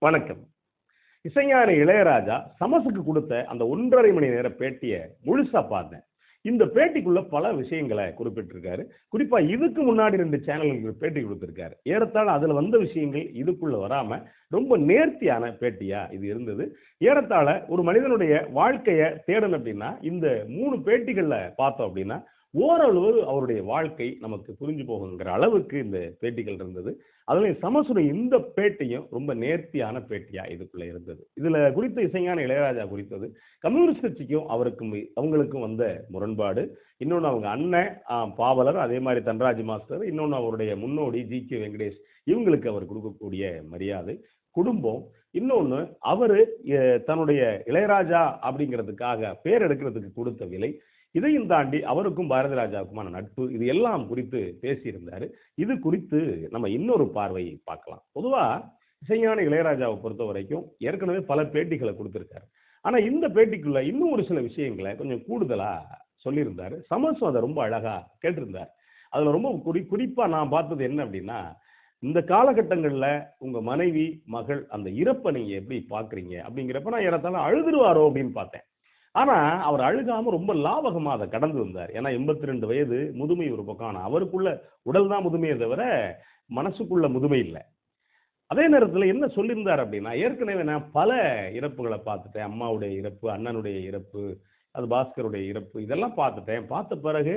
வணக்கம். இசைஞானி இளையராஜா சமசுக்கு கொடுத்த அந்த ஒன்றரை மணி நேர பேட்டியை முழுசா பார்த்தேன். இந்த பேட்டிக்குள்ள பல விஷயங்களை குறிப்பிட்டிருக்காரு. குறிப்பா இதுக்கு முன்னாடி ரெண்டு சேனல்களுக்கு பேட்டி கொடுத்திருக்காரு. ஏறத்தாழ அதுல வந்த விஷயங்கள் இதுக்குள்ள வராம ரொம்ப நேர்த்தியான பேட்டியா இது இருந்தது. ஏறத்தாழ ஒரு மனிதனுடைய வாழ்க்கைய தேடணும் அப்படின்னா இந்த மூணு பேட்டிகள்ல பார்த்தோம் அப்படின்னா ஓரளவு அவருடைய வாழ்க்கை நமக்கு புரிஞ்சு போகுங்கிற அளவுக்கு இந்த பேட்டிகள் இருந்தது. அதுலயும் சமசுடைய இந்த பேட்டியும் ரொம்ப நேர்த்தியான பேட்டியா இதுக்குள்ள இருந்தது. இதுல குறித்த இசைஞான இளையராஜா குறித்தது. கம்யூனிஸ்ட் கட்சிக்கும் அவருக்கும் அவங்களுக்கும் வந்த முரண்பாடு. இன்னொன்று அவங்க அண்ணன் பாவலர் அதே மாதிரி தன்ராஜ் மாஸ்டர். இன்னொன்று அவருடைய முன்னோடி ஜி. கே. வெங்கடேஷ். இவங்களுக்கு அவர் கொடுக்கக்கூடிய மரியாதை. குடும்பம். இன்னொன்று அவர் தன்னுடைய இளையராஜா அப்படிங்கிறதுக்காக பேர் எடுக்கிறதுக்கு கொடுத்த விலை. இதையும் தாண்டி அவருக்கும் பாரதி ராஜாவுக்குமான நட்பு இது எல்லாம் குறித்து பேசியிருந்தார். இது குறித்து நம்ம இன்னொரு பார்வையை பார்க்கலாம். பொதுவாக இசைஞான இளையராஜாவை பொறுத்த வரைக்கும் ஏற்கனவே பல பேட்டிகளை கொடுத்துருக்காரு. ஆனால் இந்த பேட்டிக்குள்ள இன்னும் ஒரு சில விஷயங்களை கொஞ்சம் கூடுதலாக சொல்லியிருந்தார். சமஸ்வம் அதை ரொம்ப அழகாக கேட்டிருந்தார். அதில் ரொம்ப குறி குறிப்பாக நான் பார்த்தது என்ன அப்படின்னா இந்த காலகட்டங்களில் உங்கள் மனைவி மகள் அந்த இறப்பை நீங்கள் எப்படி பார்க்குறீங்க அப்படிங்கிறப்ப நான் ஏறத்தாலும் அழுதுருவாரோ அப்படின்னு பார்த்தேன். ஆனால் அவர் அழுகாமல் ரொம்ப லாபகமாக அதை கடந்து வந்தார். ஏன்னா எண்பத்தி ரெண்டு வயது முதுமை ஒரு பக்கம். ஆனால் அவருக்குள்ள உடல் தான் முதுமையை தவிர மனசுக்குள்ள முதுமை இல்லை. அதே நேரத்தில் என்ன சொல்லியிருந்தார் அப்படின்னா ஏற்கனவே நான் பல இறப்புகளை பார்த்துட்டேன். அம்மாவுடைய இறப்பு அண்ணனுடைய இறப்பு அது பாஸ்கருடைய இறப்பு இதெல்லாம் பார்த்துட்டேன். பார்த்த பிறகு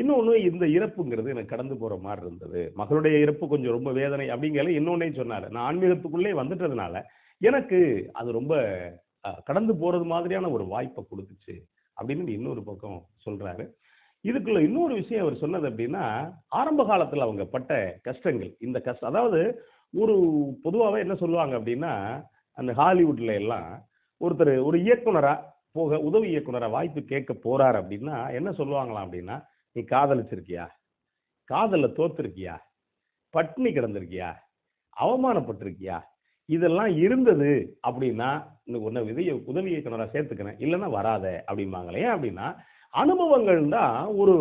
இன்னொன்று இந்த இறப்புங்கிறது எனக்கு கடந்து போகிற மாதிரி இருந்தது. மகளுடைய இறப்பு கொஞ்சம் ரொம்ப வேதனை அப்படிங்கிற இன்னொன்னே சொன்னார். நான் ஆன்மீகத்துக்குள்ளே வந்துட்டதுனால எனக்கு அது ரொம்ப கடந்து போகிறது மாதிரியான ஒரு வாய்ப்பை கொடுத்துச்சு அப்படின்னு இன்னொரு பக்கம் சொல்கிறாரு இதுக்குள்ள இன்னொரு விஷயம் அவர் சொன்னது அப்படின்னா ஆரம்ப காலத்தில் அவங்க பட்ட கஷ்டங்கள். இந்த கஷ்டம் அதாவது ஒரு பொதுவாகவே என்ன சொல்லுவாங்க அப்படின்னா அந்த ஹாலிவுட்ல எல்லாம் ஒருத்தர் ஒரு இயக்குனராக போக உதவி இயக்குனராக வாய்ப்பு கேட்க போறார் அப்படின்னா என்ன சொல்லுவாங்களாம் அப்படின்னா நீ காதலிச்சிருக்கியா? காதலில் தோத்துருக்கியா? பட்னி கிடந்திருக்கியா? அவமானப்பட்டிருக்கியா? இதெல்லாம் இருந்தது அப்படின்னா இந்த ஒன்று விதைய உதவி இயக்குனரா சேர்த்துக்கிறேன். இல்லைன்னா வராத அப்படிம்பாங்களே ஏன் அப்படின்னா அனுபவங்கள் தான் ஒரு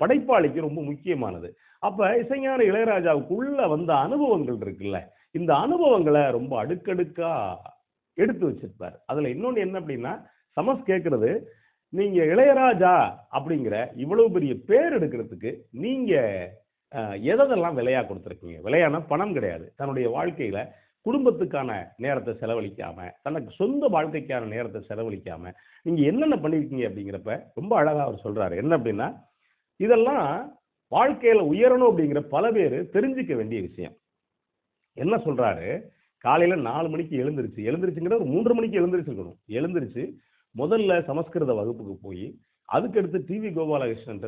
படைப்பாளிக்கு ரொம்ப முக்கியமானது. அப்போ இசைஞான இளையராஜாவுக்குள்ளே வந்த அனுபவங்கள் இருக்குல்ல இந்த அனுபவங்களை ரொம்ப அடுக்கடுக்கா எடுத்து வச்சிருப்பார். அதில் இன்னொன்று என்ன அப்படின்னா சமஸ் கேட்குறது நீங்கள் இளையராஜா அப்படிங்கிற இவ்வளவு பெரிய பேர் எடுக்கிறதுக்கு நீங்கள் எதெல்லாம் விலையாக கொடுத்துருக்கீங்க? விலையான பணம் கிடையாது. தன்னுடைய வாழ்க்கையில் குடும்பத்துக்கான நேரத்தை செலவழிக்காம தனக்கு சொந்த வாழ்க்கைக்கான நேரத்தை செலவழிக்காம நீங்கள் என்னென்ன பண்ணியிருக்கீங்க அப்படிங்கிறப்ப ரொம்ப அழகாக அவர் சொல்கிறாரு என்ன அப்படின்னா இதெல்லாம் வாழ்க்கையில் உயரணும் அப்படிங்கிற பல பேர் தெரிஞ்சுக்க வேண்டிய விஷயம். என்ன சொல்கிறாரு காலையில் நாலு மணிக்கு எழுந்திருச்சு. எழுந்திருச்சுங்கிற ஒரு மூன்று மணிக்கு எழுந்திரிச்சிருக்கணும் எழுந்திருச்சு முதல்ல சமஸ்கிருத வகுப்புக்கு போய் அதுக்கடுத்து டிவி கோபாலகிருஷ்ணன்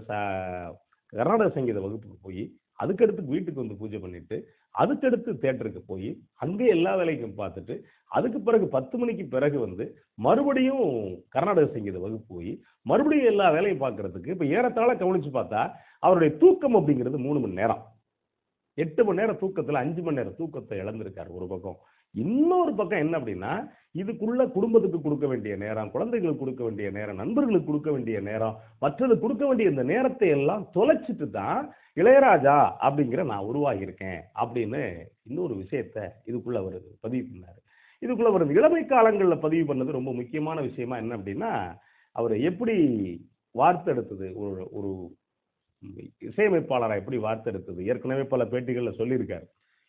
கர்நாடக சங்கீத வகுப்புக்கு போய் அதுக்கடுத்து வீட்டுக்கு வந்து பூஜை பண்ணிட்டு அதுக்கடுத்து தேட்டருக்கு போய் அங்கே எல்லா வேலைக்கும் பார்த்துட்டு அதுக்கு பிறகு பத்து மணிக்கு பிறகு வந்து மறுபடியும் கர்நாடக சங்கீத வகுப்பு போய் மறுபடியும் எல்லா வேலையும் பார்க்கறதுக்கு இப்போ ஏறத்தாழ கவனிச்சு பார்த்தா அவருடைய தூக்கம் அப்படிங்கிறது மூணு மணி நேரம். எட்டு மணி நேரம் தூக்கத்தில் அஞ்சு மணி நேரம் தூக்கத்தை இழந்திருக்காரு ஒரு பக்கம். இன்னொரு பக்கம் என்ன அப்படின்னா இதுக்குள்ள குடும்பத்துக்கு கொடுக்க வேண்டிய நேரம் குழந்தைகளுக்கு கொடுக்க வேண்டிய நேரம் நண்பர்களுக்கு கொடுக்க வேண்டிய நேரம் மற்றது கொடுக்க வேண்டிய இந்த நேரத்தை எல்லாம் தொலைச்சிட்டு தான் இளையராஜா அப்படிங்கிற நான் உருவாகியிருக்கேன் அப்படின்னு இன்னொரு விஷயத்த இதுக்குள்ள அவர் பதிவு பண்ணார். இதுக்குள்ள அவர் இளமை காலங்களில் பதிவு பண்ணது ரொம்ப முக்கியமான விஷயமா என்ன அப்படின்னா அவர் எப்படி வார்த்தெடுத்தது ஒரு ஒரு இசையமைப்பாளராக எப்படி வார்த்தெடுத்தது ஏற்கனவே பல பேட்டிகளில் சொல்லியிருக்காரு.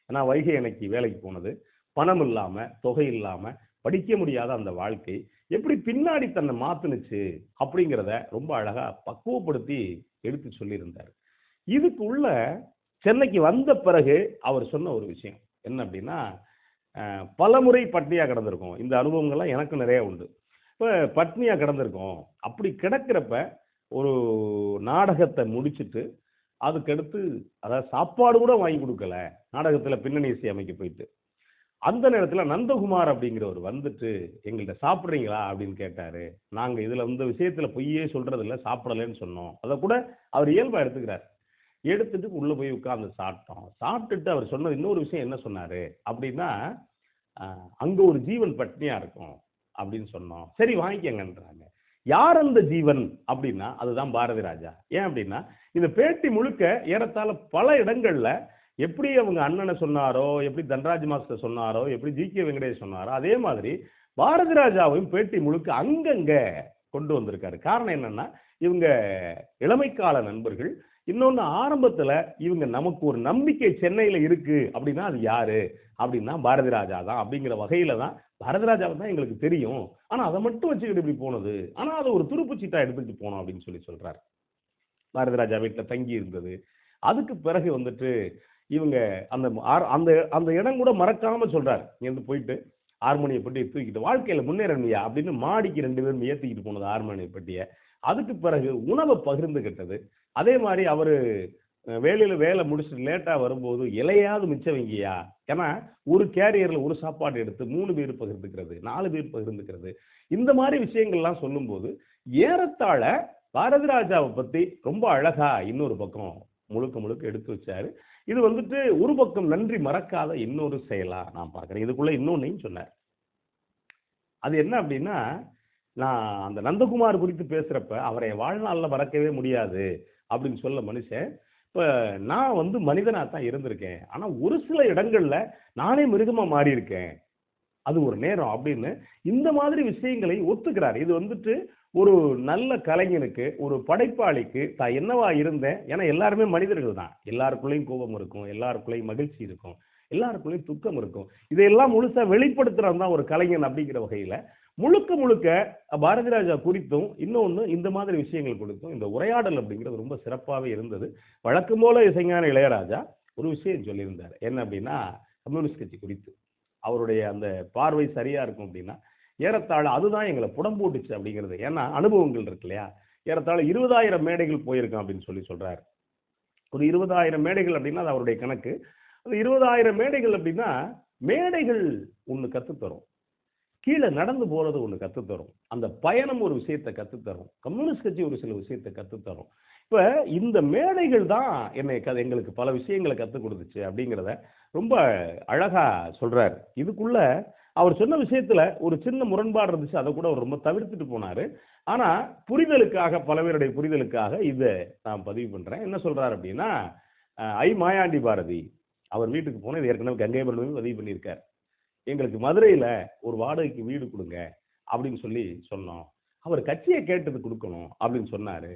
ஏன்னா வைகை அன்னைக்கு வேலைக்கு போனது. பணம் இல்லாமல் தொகை இல்லாமல் படிக்க முடியாத அந்த வாழ்க்கை. எப்படி பின்னாடி தன்னை மாத்துனுச்சு அப்படிங்கிறத ரொம்ப அழகாக பக்குவப்படுத்தி எடுத்து சொல்லியிருந்தார். இதுக்குள்ள சென்னைக்கு வந்த பிறகு அவர் சொன்ன ஒரு விஷயம். என்ன அப்படின்னா பலமுறை பட்னியாக கிடந்திருக்கும். இந்த அனுபவங்கள்லாம் எனக்கு நிறைய உண்டு. இப்போ பட்னியாக கிடந்திருக்கோம். அப்படி கிடக்கிறப்ப ஒரு நாடகத்தை முடிச்சுட்டு அதுக்கடுத்து அதாவது சாப்பாடு கூட வாங்கி கொடுக்கல. நாடகத்தில் பின்னணி இசை அமைக்க போயிட்டு. அந்த நேரத்தில் நந்தகுமார் அப்படிங்கிறவர் வந்துட்டு எங்கள்கிட்ட சாப்பிட்றீங்களா? அப்படின்னு கேட்டாரு. நாங்கள் இதில் இந்த விஷயத்தில் பொய்யே சொல்கிறதில்ல சாப்பிடலன்னு சொன்னோம். அதை கூட அவர் இயல்பாக எடுத்துக்கிறார். எடுத்துட்டு உள்ள போய் உட்கார்ந்து சாப்பிட்டோம். சாப்பிட்டுட்டு அவர் சொன்னது இன்னொரு விஷயம் என்ன சொன்னாரு? அப்படின்னா அங்கே அங்க ஒரு ஜீவன் பட்னியா இருக்கும் அப்படின்னு சொன்னோம். சரி வாங்கிக்கங்கன்றாங்க. யார் அந்த ஜீவன்? அப்படின்னா அதுதான் பாரதி ராஜா. ஏன் அப்படின்னா இந்த பேட்டி முழுக்க ஏறத்தாழ பல இடங்கள்ல எப்படி அவங்க அண்ணனை சொன்னாரோ எப்படி தன்ராஜ் மாஸ்டர் சொன்னாரோ எப்படி ஜி கே வெங்கடேஷ் சொன்னாரோ அதே மாதிரி பாரதி ராஜாவையும் பேட்டி முழுக்க அங்கங்க கொண்டு வந்திருக்காரு. காரணம் என்னன்னா இவங்க இளமைக்கால நண்பர்கள் இன்னொன்று ஆரம்பத்தில் இவங்க நமக்கு ஒரு நம்பிக்கை சென்னையில் இருக்குது அப்படின்னா அது யாரு? அப்படின்னா பாரதி ராஜா தான். அப்படிங்கிற வகையில் தான் பாரதி ராஜாவை தான் எங்களுக்கு தெரியும். ஆனால் அதை மட்டும் வச்சுக்கிட்டு இப்படி போனது. ஆனால் அதை ஒரு துருப்புச்சீட்டாக எடுத்துக்கிட்டு போனோம் அப்படின்னு சொல்லி சொல்கிறார் பாரதி ராஜா வீட்டில் தங்கி இருந்தது. அதுக்கு பிறகு வந்துட்டு இவங்க அந்த ஆர்- அந்த அந்த இடம் கூட மறக்காமல் சொல்கிறார் இங்கேருந்து போயிட்டு ஹார்மோனிய பெட்டியை தூக்கிட்டு வாழ்க்கையில் முன்னேறணுயா அப்படின்னு மாடிக்கு ரெண்டு பேரும் ஏற்றிக்கிட்டு போனது ஆர்மோனிய பெட்டியை. அதுக்கு பிறகு உணவை பகிர்ந்துக்கிட்டது அதே மாதிரி அவர் வேலையில் வேலை முடிச்சுட்டு லேட்டாக வரும்போது இலையாவது மிச்சம் ஏன்னா ஒரு கேரியரில் ஒரு சாப்பாடு எடுத்து மூணு பேர் பகிர்ந்துக்கிறது நாலு பேர் பகிர்ந்துக்கிறது. இந்த மாதிரி விஷயங்கள்லாம் சொல்லும்போது ஏறத்தாழ பாரதி ராஜாவை பற்றி ரொம்ப அழகா இன்னொரு பக்கம் முழுக்க முழுக்க எடுத்து வச்சாரு. இது வந்துட்டு ஒரு பக்கம் நன்றி மறக்காத இன்னொரு செயலா நான் பார்க்குறேன். இதுக்குள்ள இன்னொன்னையும் சொன்னார். அது என்ன அப்படின்னா நான் அந்த நந்தகுமார் குறித்து பேசுகிறப்ப அவரை வாழ்நாளில் மறக்கவே முடியாது. அப்படின்னு சொல்ல மனுஷன். இப்போ நான் வந்து மனிதனாக தான் இருந்திருக்கேன். ஆனால் ஒரு சில இடங்களில் நானே மிருகமாக மாறியிருக்கேன். அது ஒரு நேரம் அப்படின்னு இந்த மாதிரி விஷயங்களை ஒத்துக்கிறார். இது வந்துட்டு ஒரு நல்ல கலைஞனுக்கு ஒரு படைப்பாளிக்கு தான் என்னவா இருந்தேன். ஏன்னா எல்லாருமே மனிதர்கள் தான். எல்லாருக்குள்ளேயும் கோபம் இருக்கும். எல்லாருக்குள்ளேயும் மகிழ்ச்சி இருக்கும். எல்லாருக்குள்ளேயும் துக்கம் இருக்கும். இதையெல்லாம் முழுசாக வெளிப்படுத்துறது தான் ஒரு கலைஞன் அப்படிங்கிற வகையில் முழுக்க முழுக்க பாரதி ராஜா குறித்தும் இன்னொன்று இந்த மாதிரி விஷயங்கள் குறித்தும் இந்த உரையாடல் அப்படிங்கிறது ரொம்ப சிறப்பாகவே இருந்தது. வழக்கம் போல இசைஞான இளையராஜா ஒரு விஷயம் சொல்லியிருந்தார். என்ன அப்படின்னா கம்யூனிஸ்ட் கட்சி குறித்து. அவருடைய அந்த பார்வை சரியாக இருக்கும் அப்படின்னா ஏறத்தாழ அதுதான் எங்களை புடம் போட்டுச்சு அப்படிங்கிறது. ஏன்னா அனுபவங்கள் இருக்கு இல்லையா? ஏறத்தாழ இருபதாயிரம் மேடைகள் போயிருக்கான் அப்படின்னு சொல்லி சொல்கிறார் ஒரு இருபதாயிரம் மேடைகள் அப்படின்னா அது அவருடைய கணக்கு. அந்த இருபதாயிரம் மேடைகள் அப்படின்னா மேடைகள் ஒன்று கற்றுத்தரும் கீழே நடந்து போகிறது ஒன்று கற்றுத்தரும் அந்த பயணம் ஒரு விஷயத்தை கற்றுத்தரும் கம்யூனிஸ்ட் கட்சி ஒரு சில விஷயத்தை கற்றுத்தரும் இப்போ இந்த மேடைகள் தான் என்னை க எங்களுக்கு பல விஷயங்களை கற்றுக் கொடுத்துச்சு அப்படிங்கிறத ரொம்ப அழகாக சொல்கிறார் இதுக்குள்ள அவர் சொன்ன விஷயத்தில் ஒரு சின்ன முரண்பாடு இருந்துச்சு. அதை கூட அவர் ரொம்ப தவிர்த்துட்டு போனாரு. ஆனால் புரிதலுக்காக பல பேருடைய புரிதலுக்காக இதை நான் பதிவு பண்ணுறேன் என்ன சொல்கிறார் அப்படின்னா ஐ மாயாண்டி பாரதி. அவர் வீட்டுக்கு போன இது ஏற்கனவே கங்கை பதிவு பண்ணியிருக்கார். எங்களுக்கு மதுரையில் ஒரு வாடகைக்கு வீடு கொடுங்க அப்படின்னு சொல்லி சொன்னோம். அவர் கட்சியை கேட்டது கொடுக்கணும் அப்படின்னு சொன்னாரு.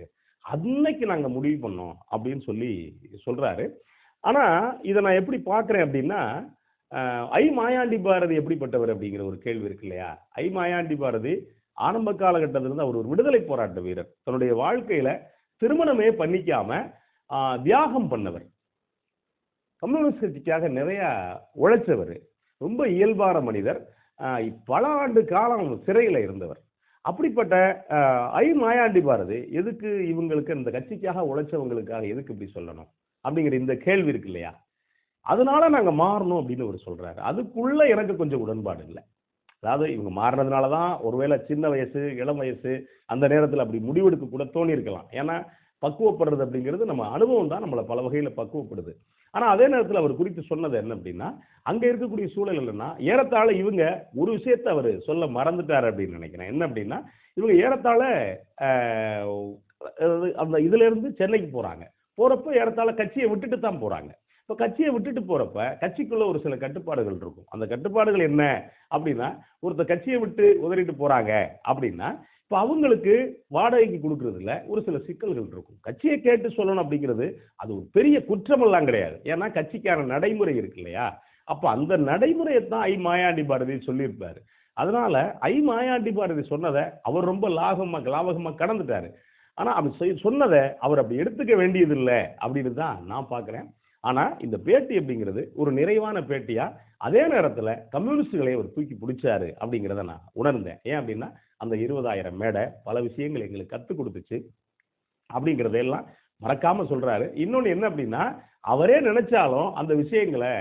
அன்னைக்கு நாங்கள் முடிவு பண்ணோம் அப்படின்னு சொல்லி சொல்கிறாரு ஆனால் இதை நான் எப்படி பார்க்குறேன் அப்படின்னா ஐ மாயாண்டி பாரதி எப்படிப்பட்டவர் அப்படிங்கிற ஒரு கேள்வி இருக்கு இல்லையா? ஐ மாயாண்டி பாரதி ஆரம்ப காலகட்டத்திலிருந்து அவர் ஒரு விடுதலை போராட்ட வீரர். தன்னுடைய வாழ்க்கையில் திருமணமே பண்ணிக்காம தியாகம் பண்ணவர். கம்யூனிஸ்ட் கட்சிக்காக நிறையா உழைச்சவர். ரொம்ப இயல்பான மனிதர். பல ஆண்டு காலம் சிறையில் இருந்தவர். அப்படிப்பட்ட ஐ மாயாண்டி பாரதி எதுக்கு இவங்களுக்கு இந்த கட்சிக்காக உழைச்சவங்களுக்காக எதுக்கு இப்படி சொல்லணும்? அப்படிங்கிற இந்த கேள்வி இருக்கு இல்லையா? அதனால நாங்கள் மாறணும் அப்படின்னு அவர் சொல்றாரு. அதுக்குள்ள எனக்கு கொஞ்சம் உடன்பாடு இல்லை. அதாவது இவங்க மாறினதுனால தான் ஒருவேளை சின்ன வயசு இளம் வயசு அந்த நேரத்தில் அப்படி முடிவெடுக்க கூட தோணி இருக்கலாம் ஏன்னா பக்குவப்படுறது அப்படிங்கிறது நம்ம அனுபவம் தான். நம்மளை பல வகையில் பக்குவப்படுது. ஆனால் அதே நேரத்தில் அவர் குறித்து சொன்னது என்ன அப்படின்னா அங்கே இருக்கக்கூடிய சூழல் என்னன்னா ஏறத்தாழ இவங்க ஒரு விஷயத்தை அவர் சொல்ல மறந்துட்டார் அப்படின்னு நினைக்கிறேன். என்ன அப்படின்னா இவங்க ஏறத்தாழ அந்த இதுலேருந்து சென்னைக்கு போகிறாங்க போகிறப்ப ஏறத்தாழ கட்சியை விட்டுட்டு தான் போகிறாங்க இப்போ கட்சியை விட்டுட்டு போகிறப்ப கட்சிக்குள்ளே ஒரு சில கட்டுப்பாடுகள் இருக்கும். அந்த கட்டுப்பாடுகள் என்ன அப்படின்னா ஒருத்தர் கட்சியை விட்டு உதறிட்டு போகிறாங்க அப்படின்னா இப்போ அவங்களுக்கு வாடகைக்கு கொடுக்கறதுல ஒரு சில சிக்கல்கள் இருக்கும். கட்சியை கேட்டு சொல்லணும் அப்படிங்கிறது அது ஒரு பெரிய குற்றமெல்லாம் கிடையாது. ஏன்னா கட்சிக்கான நடைமுறை இருக்கு இல்லையா? அப்போ அந்த நடைமுறையை தான் ஐ மாயாண்டி பாரதி சொல்லியிருப்பார். அதனால ஐ மாயாண்டி பாரதி சொன்னதை அவர் ரொம்ப லாகமாக லாபகமாக கடந்துட்டாரு. ஆனால் அவர் சொன்னதை அவர் அப்படி எடுத்துக்க வேண்டியதில்லை அப்படின்னு தான் நான் பார்க்குறேன். ஆனால் இந்த பேட்டி அப்படிங்கிறது ஒரு நிறைவான பேட்டியாக அதே நேரத்தில் கம்யூனிஸ்டுகளை அவர் தூக்கி பிடிச்சாரு அப்படிங்கிறத நான் உணர்ந்தேன். ஏன் அப்படின்னா அந்த இருபதாயிரம் மேடை பல விஷயங்கள் எங்களுக்கு கற்றுக் கொடுத்துச்சு அப்படிங்கிறதையெல்லாம் மறக்காம சொல்றாரு. இன்னொன்று என்ன அப்படின்னா அவரே நினைச்சாலும் அந்த விஷயங்களை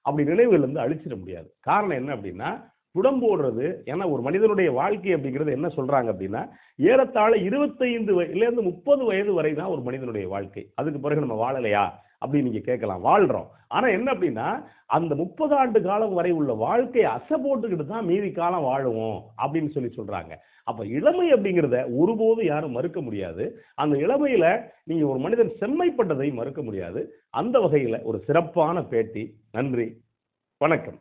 அப்படி நினைவுகள்லேருந்து அழிச்சிட முடியாது. காரணம் என்ன அப்படின்னா புடம் போடுறது ஏன்னா ஒரு மனிதனுடைய வாழ்க்கை அப்படிங்கிறது என்ன சொல்கிறாங்க அப்படின்னா ஏறத்தாழ இருபத்தைந்து வயதுலேருந்து முப்பது வயது வரை தான் ஒரு மனிதனுடைய வாழ்க்கை. அதுக்கு பிறகு நம்ம வாழலையா? அப்படின்னு நீங்க கேட்கலாம். வாழ்றோம். ஆனா என்ன அப்படின்னா அந்த முப்பது ஆண்டு காலம் வரை உள்ள வாழ்க்கையை அசை போட்டுக்கிட்டு தான் மீதி காலம் வாழுவோம் அப்படின்னு சொல்லி சொல்றாங்க. அப்ப இளமை அப்படிங்கிறத ஒருபோது யாரும் மறுக்க முடியாது. அந்த இளமையில நீங்க ஒரு மனிதன் செம்மைப்பட்டதை மறுக்க முடியாது. அந்த வகையில ஒரு சிறப்பான பேட்டி. நன்றி. வணக்கம்.